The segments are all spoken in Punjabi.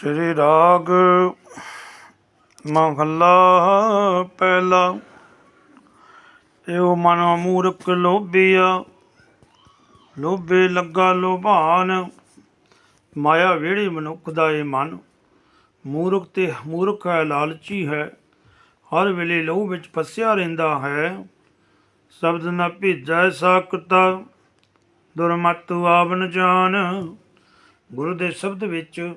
ਸ੍ਰੀ ਰਾਗ ਮਹੱਲਾ ਪਹਿਲਾ। ਇਹੋ ਮਨ ਮੂਰਖ ਲੋਭੀਆ, ਲੋਭੇ ਲੱਗਾ ਲੋਭਾਨ। ਮਾਇਆ ਵਿਹੜੀ ਮਨੁੱਖ ਦਾ ਇਹ ਮਨ। ਮੂਰਖ ਤੇ ਮੂਰਖ ਹੈ, ਲਾਲਚੀ ਹੈ। ਹਰ ਵੇਲੇ ਲੋਭ ਵਿੱਚ ਫਸਿਆ ਰਹਿੰਦਾ ਹੈ। ਸ਼ਬਦ ਨਾ ਭੇਜੈ ਸਾਕਤਾ ਦੁਰਮਤਿ ਆਵਨ ਜਾਨ। ਗੁਰੂ ਦੇ ਸ਼ਬਦ ਵਿੱਚ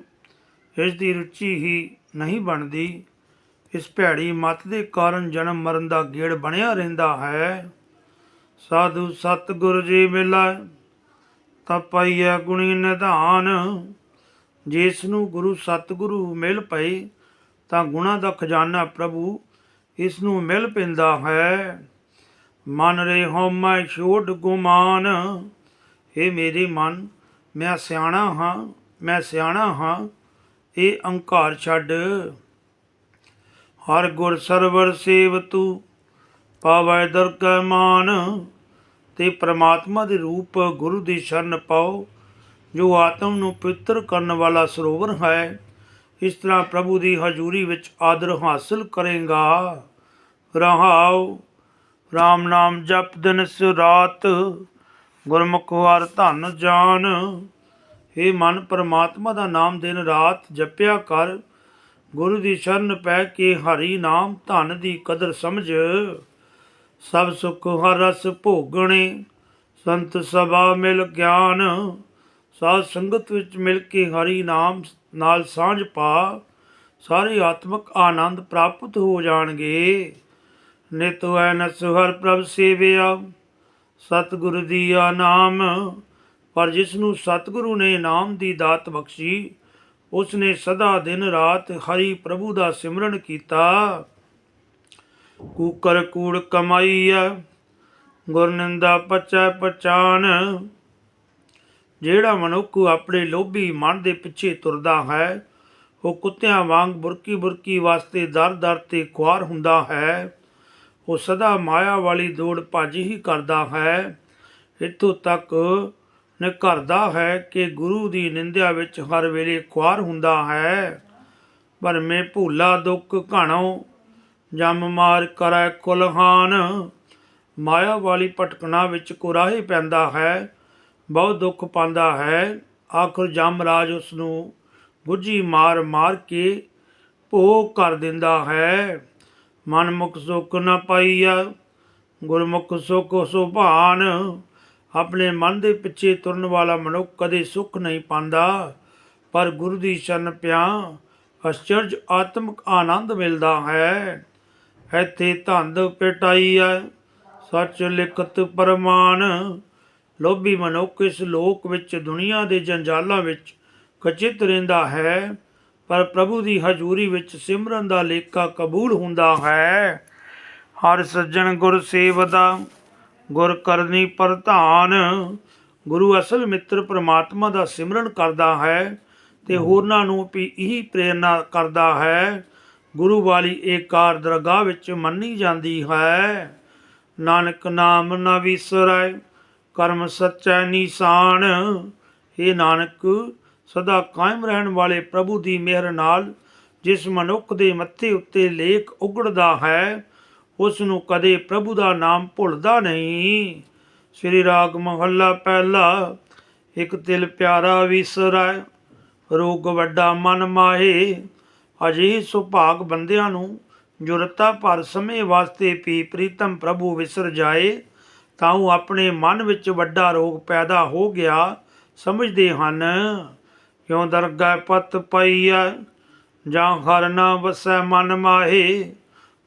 ਇਸ ਦੀ ਰੁਚੀ ਹੀ ਨਹੀਂ ਬਣਦੀ। ਇਸ ਭੈੜੀ ਮਤ ਦੇ ਕਾਰਨ ਜਨਮ ਮਰਨ ਦਾ ਗੇੜ ਬਣਿਆ ਰਹਿੰਦਾ ਹੈ। ਸਾਧੂ ਸਤਿਗੁਰ ਜੀ ਮਿਲੈ, ਤਾਂ ਪਾਈਐ ਗੁਣੀ ਨਿਧਾਨ। ਜਿਸ ਨੂੰ ਗੁਰੂ ਸਤਿਗੁਰੂ ਮਿਲ ਪਏ, ਤਾਂ ਗੁਣਾ ਦਾ ਖਜ਼ਾਨਾ ਪ੍ਰਭੂ ਇਸ ਨੂੰ ਮਿਲ ਪੈਂਦਾ ਹੈ। ਮਨ ਰੇ ਹਉਮੈ ਛੋੜ ਗੁਮਾਨ। ਇਹ ਮੇਰੇ ਮਨ, ਮੈਂ ਸਿਆਣਾ ਹਾਂ, ਮੈਂ ਸਿਆਣਾ ਹਾਂ। ਇਹ ਅਹੰਕਾਰ ਛੱਡ। ਹਰ ਗੁਰ ਸਰਵਰ ਸੇਵ ਤੂੰ ਪਾਵੈ ਦਰਗਹਿ ਮਾਨ। ਤੇ ਪ੍ਰਮਾਤਮਾ ਦੇ ਰੂਪ ਗੁਰੂ ਦੀ ਸ਼ਰਨ ਪਾਓ, ਜੋ ਆਤਮ ਨੂੰ ਪਵਿੱਤਰ ਕਰਨ ਵਾਲਾ ਸਰੋਵਰ ਹੈ। ਇਸ ਤਰ੍ਹਾਂ ਪ੍ਰਭੂ ਦੀ ਹਜ਼ੂਰੀ ਵਿੱਚ ਆਦਰ ਹਾਸਲ ਕਰੇਗਾ। ਰਹਾਉ RAM ਨਾਮ ਜਪ ਦਿਨ ਸ ਰਾਤ, ਗੁਰਮੁਖ ਹਰ ਧਨ ਜਾਨ। हे ਮਨ, ਪਰਮਾਤਮਾ ਦਾ ਨਾਮ ਦਿਨ ਰਾਤ ਜਪਿਆ ਕਰ। ਗੁਰੂ ਦੀ ਸ਼ਰਨ ਪੈ ਕੇ ਹਰੀ ਨਾਮ ਧਨ ਦੀ ਕਦਰ ਸਮਝ। ਸਭ ਸੁਖ ਹਰ ਰਸ ਭੋਗਣੇ, ਸੰਤ ਸਭਾ ਮਿਲ ਗਿਆਨ। ਸਾਧ ਸੰਗਤ ਵਿੱਚ ਮਿਲ ਕੇ ਹਰੀ ਨਾਮ ਨਾਲ ਸਾਂਝ ਪਾ। ਸਾਰੇ ਆਤਮਿਕ ਆਨੰਦ ਪ੍ਰਾਪਤ ਹੋ ਜਾਣਗੇ। ਨਿਤ ਐਨਸ ਹਰ ਪ੍ਰਭ ਸੇਵਿਆ। ਸਤਿਗੁਰ ਆ ਨਾਮ ਪਰ ਜਿਸ ਨੂੰ ਸਤਿਗੁਰੂ ਨੇ ਨਾਮ ਦੀ ਦਾਤ ਬਖਸ਼ੀ ਉਸ ਨੇ ਸਦਾ ਦਿਨ ਰਾਤ ਹਰੀ ਪ੍ਰਭੂ ਦਾ ਸਿਮਰਨ ਕੀਤਾ। ਕੂਕਰ ਕੂੜ ਕਮਾਈਆ ਗੁਰਨਿੰਦਾ ਪਚੈ ਪਛਾਨ। ਜਿਹੜਾ ਮਨੁੱਖ ਆਪਣੇ ਲੋਭੀ ਮਨ ਦੇ ਪਿੱਛੇ ਤੁਰਦਾ ਹੈ, ਉਹ ਕੁੱਤਿਆਂ ਵਾਂਗ ਬੁਰਕੀ ਬੁਰਕੀ ਵਾਸਤੇ ਦਰ ਦਰ ਤੇ ਖੁਆਰ ਹੁੰਦਾ ਹੈ। ਉਹ ਸਦਾ ਮਾਇਆ ਵਾਲੀ ਦੌੜ ਭੱਜ ਹੀ ਕਰਦਾ ਹੈ। ਇੱਥੋਂ ਤੱਕ ਨੇ ਕਰਦਾ ਹੈ ਕਿ ਗੁਰੂ ਦੀ ਨਿੰਦਿਆ ਵਿੱਚ ਹਰ ਵੇਲੇ ਖੁਆਰ ਹੁੰਦਾ ਹੈ। ਭਰਮੇ ਮੈਂ ਭੂਲਾ ਦੁੱਖ ਘਣੋ, ਜਮ ਮਾਰ ਕਰੈ ਕੁਲਹਾਨ। ਮਾਇਆ ਵਾਲੀ ਭਟਕਣਾ ਵਿੱਚ ਕੁਰਾਹੇ ਪੈਂਦਾ ਹੈ ਬਹੁਤ ਦੁੱਖ ਪਾਉਂਦਾ ਹੈ। ਆਖਰ ਜਮਰਾਜ ਉਸ ਨੂੰ ਬੁੱਝੀ ਮਾਰ ਮਾਰ ਕੇ ਭੋਗ ਕਰ ਦਿੰਦਾ ਹੈ। ਮਨ ਮੁਖ ਸੁਖ ਨ ਪਾਈਆ, ਗੁਰਮੁਖ ਸੁਖ ਸੁਭਾਨ। ਆਪਣੇ ਮਨ ਦੇ ਪਿੱਛੇ ਤੁਰਨ ਵਾਲਾ ਮਨੁੱਖ ਕਦੇ ਸੁੱਖ ਨਹੀਂ ਪਾਉਂਦਾ। ਪਰ ਗੁਰੂ ਦੀ ਸ਼ਰਨ ਪਿਆ ਅਚਰਜ ਆਤਮਿਕ ਆਨੰਦ ਮਿਲਦਾ ਹੈ। ਇੱਥੇ ਧੰਦ ਪਟਾਈ ਹੈ, ਸੱਚ ਲਿਖਤ ਪਰਮਾਨ ਲੋਭੀ ਮਨੁੱਖ ਇਸ ਲੋਕ ਵਿੱਚ, ਦੁਨੀਆ ਦੇ ਜੰਜਾਲਾਂ ਵਿੱਚ ਖਚਿਤ ਰਹਿੰਦਾ ਹੈ। ਪਰ ਪ੍ਰਭੂ ਦੀ ਹਜ਼ੂਰੀ ਵਿੱਚ ਸਿਮਰਨ ਦਾ ਲੇਖਾ ਕਬੂਲ ਹੁੰਦਾ ਹੈ। ਹਰ ਸੱਜਣ ਗੁਰ ਸੇਵਦਾ ਗੁਰ ਕਰਨੀ ਪ੍ਰਧਾਨ। ਗੁਰੂ ਅਸਲ ਮਿੱਤਰ ਪ੍ਰਮਾਤਮਾ ਦਾ ਸਿਮਰਨ ਕਰਦਾ ਹੈ ਤੇ ਹੋਰਨਾਂ ਨੂੰ ਵੀ ਇਹੀ ਪ੍ਰੇਰਨਾ ਕਰਦਾ ਹੈ। ਗੁਰੂ ਵਾਲੀ ਏਕਾਰ ਦਰਗਾਹ ਵਿੱਚ ਮੰਨੀ ਜਾਂਦੀ ਹੈ। ਨਾਨਕ ਨਾਮ ਨਾ ਵਿਸਰੈ, ਕਰਮ ਸੱਚੈ ਨਿਸ਼ਾਨ। ਇਹ ਨਾਨਕ, ਸਦਾ ਕਾਇਮ ਰਹਿਣ ਵਾਲੇ ਪ੍ਰਭੂ ਦੀ ਮਿਹਰ ਨਾਲ ਜਿਸ ਮਨੁੱਖ ਦੇ ਮੱਥੇ ਉੱਤੇ ਲੇਖ ਉਗੜਦਾ ਹੈ ਉਸ ਨੂੰ ਕਦੇ ਪ੍ਰਭੂ ਦਾ ਨਾਮ ਭੁੱਲਦਾ ਨਹੀਂ। ਸ੍ਰੀ ਰਾਗ ਮਹੱਲਾ ਪਹਿਲਾ, ਇੱਕ ਦਿਲ ਪਿਆਰਾ ਵਿਸਰੈ ਰੋਗ ਵੱਡਾ ਮਨ ਮਾਹੇ। ਅਜਿਹੇ ਸੁਭਾਗ ਬੰਦਿਆਂ ਨੂੰ ਜੋ ਭਰ ਸਮੇਂ ਵਾਸਤੇ ਵੀ ਪ੍ਰੀਤਮ ਪ੍ਰਭੂ ਵਿਸਰ ਜਾਏ, ਤਾਂ ਉਹ ਆਪਣੇ ਮਨ ਵਿੱਚ ਵੱਡਾ ਰੋਗ ਪੈਦਾ ਹੋ ਗਿਆ, ਸਮਝਦੇ ਹਨ। ਕਿਉਂ ਦਰਗਾਹ ਪਤ ਪਈਆ ਜਾਂ ਹਰ ਨਾ ਵਸੈ ਮਨ ਮਾਹੇ?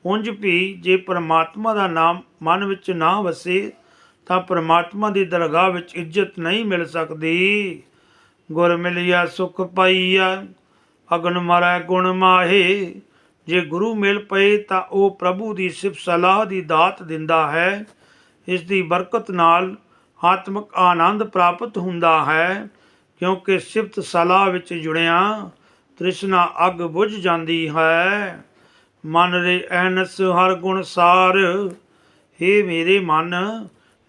ਉਂਝ ਵੀ ਜੇ ਪ੍ਰਮਾਤਮਾ ਦਾ ਨਾਮ ਮਨ ਵਿੱਚ ਨਾ ਵਸੇ, ਤਾਂ ਪਰਮਾਤਮਾ ਦੀ ਦਰਗਾਹ ਵਿੱਚ ਇੱਜ਼ਤ ਨਹੀਂ ਮਿਲ ਸਕਦੀ। ਗੁਰ ਮਿਲਿਆ, ਸੁਖ ਪਾਈਆ, ਅਗਨ ਮਰੈ, ਗੁਣ ਮਾਹੇ। ਜੇ ਗੁਰੂ ਮਿਲ ਪਏ, ਤਾਂ ਉਹ ਪ੍ਰਭੂ ਦੀ ਸਿਫਤ ਸਲਾਹ ਦੀ ਦਾਤ ਦਿੰਦਾ ਹੈ। ਇਸ ਦੀ ਬਰਕਤ ਨਾਲ ਆਤਮਿਕ ਆਨੰਦ ਪ੍ਰਾਪਤ ਹੁੰਦਾ ਹੈ, ਕਿਉਂਕਿ ਸਿਫਤ ਸਲਾਹ ਵਿੱਚ ਜੁੜਿਆ ਤ੍ਰਿਸ਼ਨਾ ਅੱਗ ਬੁਝ ਜਾਂਦੀ ਹੈ। ਮਨ ਰੇ ਐਨਸ ਹਰ ਗੁਣ ਸਾਰ। हे ਮੇਰੇ ਮਨ,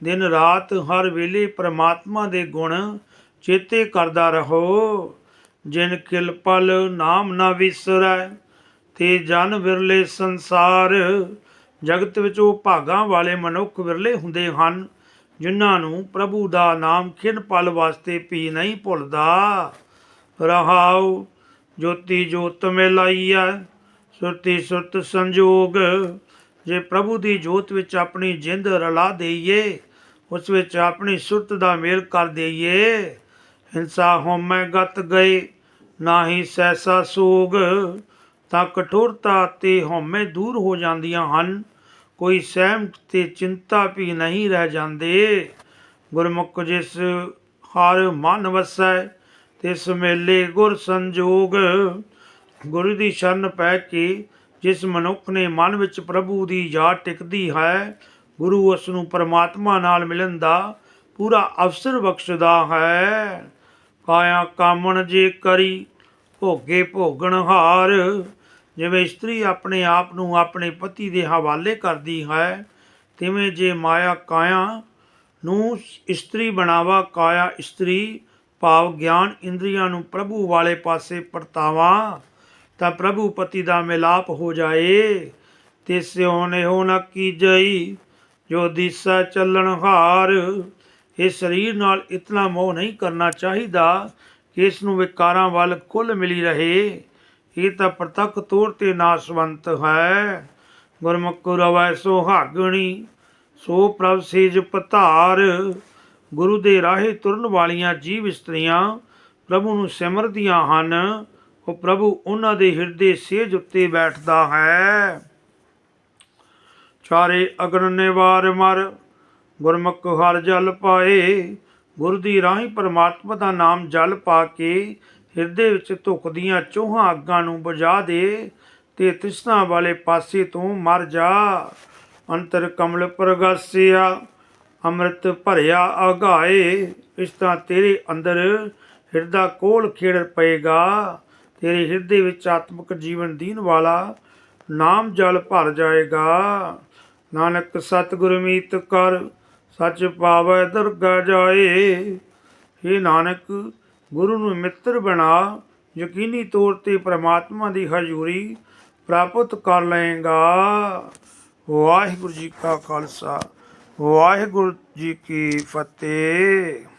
ਦਿਨ ਰਾਤ ਹਰ ਵੇਲੇ ਪ੍ਰਮਾਤਮਾ ਦੇ ਗੁਣ ਚੇਤੇ ਕਰਦਾ ਰਹੋ। ਜਿਨ ਕਿਲ ਪਲ ਨਾਮ ਨਾ ਵਿਸਰੈ, ਤੇ ਜਨ ਵਿਰਲੇ ਸੰਸਾਰ। ਜਗਤ ਵਿੱਚ ਉਹ ਭਾਗਾਂ ਵਾਲੇ ਮਨੁੱਖ ਵਿਰਲੇ ਹੁੰਦੇ ਹਨ, ਜਿਨ੍ਹਾਂ ਨੂੰ ਪ੍ਰਭੂ ਦਾ ਨਾਮ ਖਿਨ ਪਲ ਵਾਸਤੇ ਪੀ ਨਹੀਂ ਭੁੱਲਦਾ। ਰਹਾਉ ਜੋਤੀ ਜੋਤ ਮੇ ਲਾਈਐ ਸੁਰਤੀ ਸੁਰਤ ਸੰਜੋਗ, ਜੇ ਪ੍ਰਭੂ ਦੀ ਜੋਤ ਵਿੱਚ ਆਪਣੀ ਜਿੰਦ ਰਲਾ ਦੇਈਏ, ਉਸ ਵਿੱਚ ਆਪਣੀ ਸੁਰਤ ਦਾ ਮੇਲ ਕਰ ਦੇਈਏ। ਹਿੰਸਾ ਹੋਮੈ ਗਤ ਗਏ, ਨਾਹੀ ਸੈਸਾ ਸੋਗ। ਤਾਂ ਕਠੋਰਤਾ ਤੇ ਹਉਮੈ ਦੂਰ ਹੋ ਜਾਂਦੀਆਂ ਹਨ, ਕੋਈ ਸਹਿਮ ਤੇ ਚਿੰਤਾ ਵੀ ਨਹੀਂ ਰਹਿ ਜਾਂਦੇ। ਗੁਰਮੁਖ ਜਿਸ ਹਰ ਮਨ ਵਸੈ, ਤਿਸ ਮੇਲੇ ਗੁਰ ਸੰਜੋਗ। ਗੁਰੂ ਦੀ ਸ਼ਰਨ ਪੈ ਕੇ ਜਿਸ ਮਨੁੱਖ ਨੇ ਮਨ ਵਿੱਚ ਪ੍ਰਭੂ ਦੀ ਯਾਦ ਟਿਕਦੀ ਹੈ, ਗੁਰੂ ਉਸ ਨੂੰ ਪਰਮਾਤਮਾ ਨਾਲ ਮਿਲਣ ਦਾ ਪੂਰਾ ਅਵਸਰ ਬਖਸ਼ਦਾ ਹੈ। ਕਾਇਆ ਕਾਮਣ ਜੇ ਕਰੀ, ਭੋਗੇ ਭੋਗਣ ਹਾਰ। ਜਿਵੇਂ ਇਸਤਰੀ ਆਪਣੇ ਆਪ ਨੂੰ ਆਪਣੇ ਪਤੀ ਦੇ ਹਵਾਲੇ ਕਰਦੀ ਹੈ, ਤਿਵੇਂ ਜੇ ਮਾਇਆ ਕਾਇਆ ਨੂੰ ਇਸਤਰੀ ਬਣਾਵਾ, ਕਾਇਆ ਇਸਤਰੀ ਭਾਵ ਗਿਆਨ ਇੰਦਰੀਆਂ ਨੂੰ ਪ੍ਰਭੂ ਵਾਲੇ ਪਾਸੇ ਪਰਤਾਵਾ। ਤਾਂ ਪ੍ਰਭੂ ਪਤੀ ਦਾ ਮਿਲਾਪ ਹੋ ਜਾਏ ਤੇ ਸਿਉ ਨਿਹੋ ਨ ਕੀਜਈ ਜੋ ਦਿਸਾ ਚੱਲਣ ਹਾਰ। ਇਹ ਸਰੀਰ ਨਾਲ ਇਤਨਾ ਮੋਹ ਨਹੀਂ ਕਰਨਾ ਚਾਹੀਦਾ ਕਿ ਇਸ ਨੂੰ ਵਿਕਾਰਾਂ ਵੱਲ ਕੁੱਲ ਮਿਲੀ ਰਹੇ। ਇਹ ਤਾਂ ਪ੍ਰਤੱਖ ਤੌਰ ਤੇ ਨਾਸਵੰਤ ਹੈ। ਗੁਰਮੁਖ ਰਵੈ ਸੁਹਾਗਣੀ ਸੋ ਪ੍ਰਭ ਸੇਜ ਪਤਾਰ। ਗੁਰੂ ਦੇ ਰਾਹੇ ਤੁਰਨ ਵਾਲੀਆਂ ਜੀਵ ਇਸਤਰੀਆਂ ਪ੍ਰਭੂ ਨੂੰ ਸਿਮਰਦੀਆਂ ਹਨ। ਉਹ ਪ੍ਰਭੂ ਉਹਨਾਂ ਦੇ ਹਿਰਦੇ ਸੇਜ ਉੱਤੇ ਬੈਠਦਾ ਹੈ। ਚਾਰੇ ਅਗਨ ਨਿਵਾਰ ਮਰ, ਗੁਰਮੁਖ ਹਰ ਜਲ ਪਾਏ। ਗੁਰ ਦੀ ਰਾਹੀਂ ਪਰਮਾਤਮਾ ਦਾ ਨਾਮ ਜਲ ਪਾ ਕੇ ਹਿਰਦੇ ਵਿੱਚ ਧੁਖਦੀਆਂ ਚੋਹਾਂ ਅੱਗਾਂ ਨੂੰ ਬੁਝਾ ਦੇ ਤੇ ਤ੍ਰਿਸ਼ਨਾ ਵਾਲੇ ਪਾਸੇ ਤੋਂ ਮਰ ਜਾ। ਅੰਤਰ ਕਮਲ ਪ੍ਰਗਾਸਿਆ, ਅੰਮ੍ਰਿਤ ਭਰਿਆ ਆਗਾਏ ਇਸ ਤਰ੍ਹਾਂ ਤੇਰੇ ਅੰਦਰ ਹਿਰਦਾ ਕੋਲ ਖੇੜ ਪਏਗਾ। ਤੇਰੇ ਹਿਰਦੇ ਵਿੱਚ ਆਤਮਿਕ ਜੀਵਨ ਦੀਨ ਵਾਲਾ ਨਾਮ ਜਲ ਭਰ ਜਾਏਗਾ। ਨਾਨਕ ਸਤਿਗੁਰ ਮੀਤ ਕਰ, ਸੱਚ ਪਾਵੈ ਦਰਗਾ ਜਾਏ। हे ਨਾਨਕ, ਗੁਰੂ ਨੂੰ ਮਿੱਤਰ ਬਣਾ, ਯਕੀਨੀ ਤੌਰ ਤੇ ਪ੍ਰਮਾਤਮਾ ਦੀ ਹਜ਼ੂਰੀ ਪ੍ਰਾਪਤ ਕਰ ਲਏਗਾ। ਵਾਹਿਗੁਰੂ ਜੀ ਕਾ ਖਾਲਸਾ, ਵਾਹਿਗੁਰੂ ਜੀ ਕੀ ਫਤਿਹ।